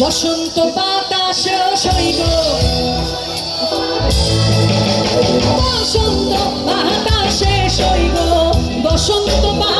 বসন্ত বাতাসে সৈব বসন্ত বাতাসে সৈব বসন্ত বাতাস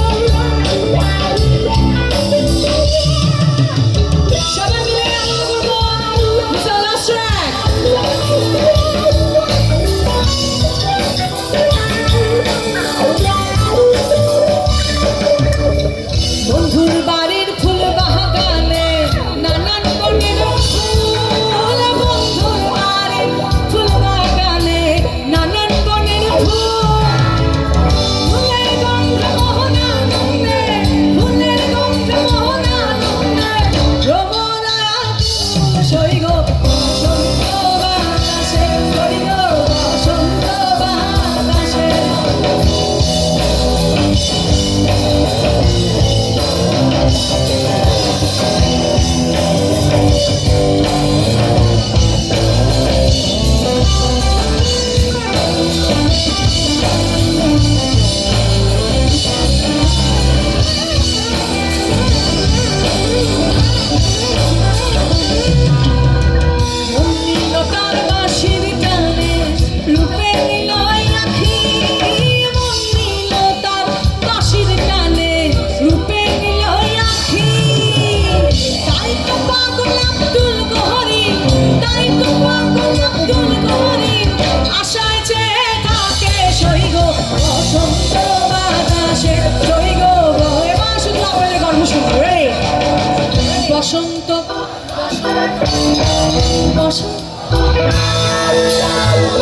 বসন্ত।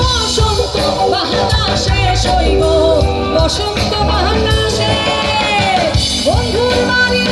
বসন্ত বাহানা শেষ হইব। বসন্ত বাহানা শেষ। বন্ধুর বাড়ি